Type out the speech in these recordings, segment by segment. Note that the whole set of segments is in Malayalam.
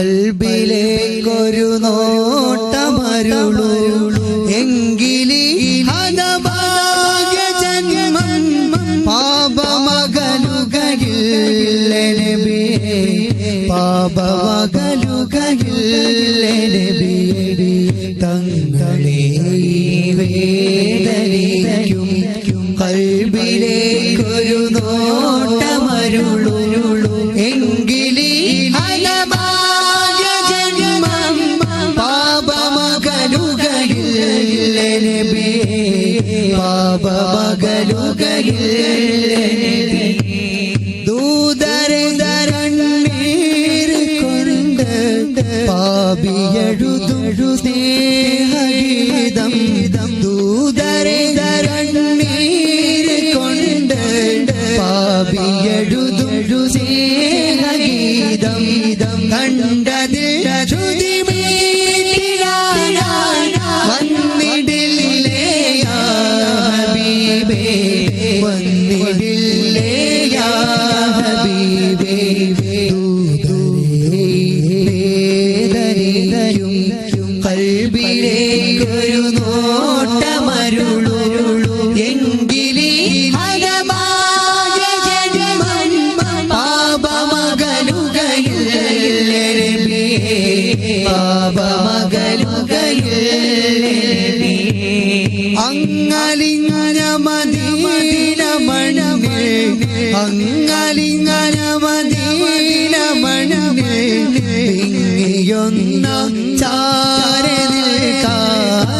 കൽബിലേക്കൊരു നോട്ടമരുളൂ. എങ്കിലി ഹതഭാഗ്യ ജന്മം പാപമകലുകയില്ല നബിയേ പാപമകലുകയില്ല നബിയേ തങ്ങളെ വേദനിക്കും. കൽബിലേക്കൊരു നോട്ടമരുളൂ ദൂതരണ്ടീർ കൊണ്ട് പാപിയഴുതുഴുതേഹഗീതം ദൂതരണ്ടീർ കൊണ്ട് പാപിയഴുതുഴുതേഹഗീതം കണ്ടതിൽ ചുതി വന്നിടില്ലേ ഹബീബേ. നോട്ടമരുളൂ എങ്കിലേ ഹരമായ ജന്മം പാപമകലുകയില്ല പാപമകലുകയില്ല അങ്ങലിങ്ങന മദീന മണമേ അങ്ങലിങ്ങന മദീന മണമേ ഇങ്ങിയൊന്ന ചാരി നിൽക്കാൻ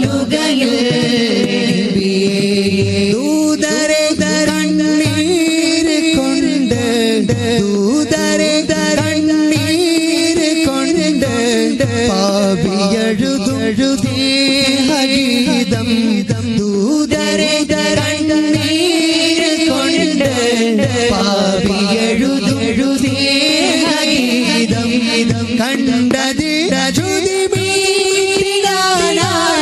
പാപമകലുകയില്ല ദൂതരെ കണ്ണീർ കൊണ്ട് ദൂതരെ കണ്ണീർ കൊണ്ട് പാപിയഴുതെഴുതേ ഹഗീതം ദൂതരെ കണ്ണീർ കൊണ്ട് പാപിയഴുതെഴുതേ ഹഗീതം കണ്ടത് രജുതി വന്നിടില്ലേ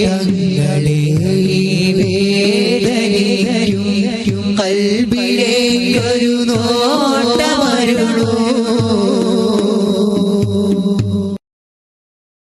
തങ്ങളെ വേദനയും കൽബിലേക്കൊരു നോ